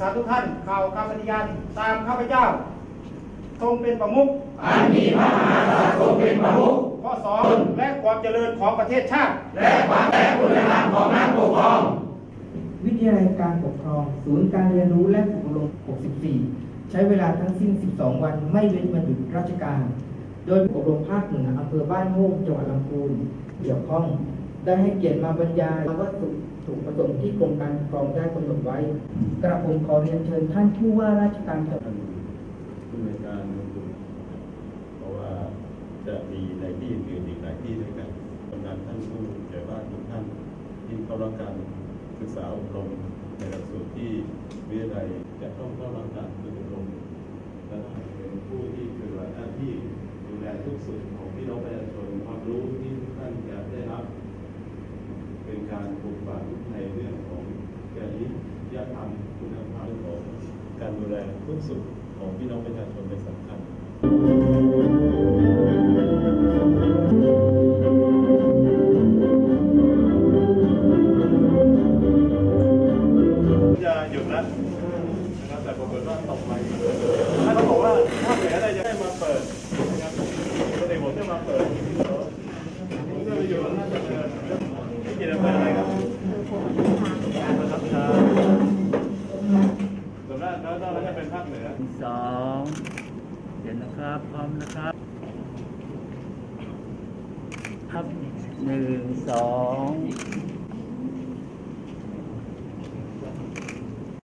ษาทุกท่านข่าวคำปฏิญาณตามข้าพเจ้า ทรงเป็นประมุขอันมีพระมหากษัตริย์ทรงเป็นประมุขข้อสองและความเจริญของประเทศชาติ และความแต่คุณธรรมของนักปกครอง วิทยาลัยการปกครอง ศูนย์การเรียนรู้และฝึกอบรม 64 ใช้เวลาทั้งสิ้น 12 วันไม่เว้นวันหยุดราชการ โดยอบรมภาคเหนืออำเภอบ้านโฮงจังหวัดลำพูนเกี่ยวข้อง ได้ให้เกียรติมาบรรยายวัตถุถูกประสงค์ที่กรมการปกครองได้กำหนดไว้ กระผมขอเรียนเชิญท่านผู้ว่าราชการจังหวัดผู้ในการลงทุนเพราะว่าจะมีในที่อื่นอีกหลายที่ด้วยกันกำนันท่านผู้ใหญ่บ้านทุกท่านที่เข้ารับการศึกษาอบรมในหลักสูตรที่วิทยาลัยจะต้องเข้ารับการฝึกอบรมและเป็นผู้ที่ปฏิบัติหน้าที่ดูแลทุกส่วนของพี่น้องประชาชนความรู้ที่ทุกท่านจะได้รับ เป็น การปลูกฝังในเรื่องของจริยธรรมคุณธรรมของการดูแลทุกสุขของพี่น้องประชาชนเป็นสำคัญจะหยุดแล้วนะครับแต่ปรากฏว่าตกไปถ้าเขาบอกว่าถ้าเหลือะไรจะได้มาเปิดนะครับก็เลยผมจะมาเปิดผมจะไปอยู่แล้วน่าจะเจอที่กินอะไรอะไรครับประทับตาส่วนมากแล้วเราจะเป็น ภาคเหนือสองเดี๋ยวนะครับ พร้อมนะครับ ครับหนึ่งสอง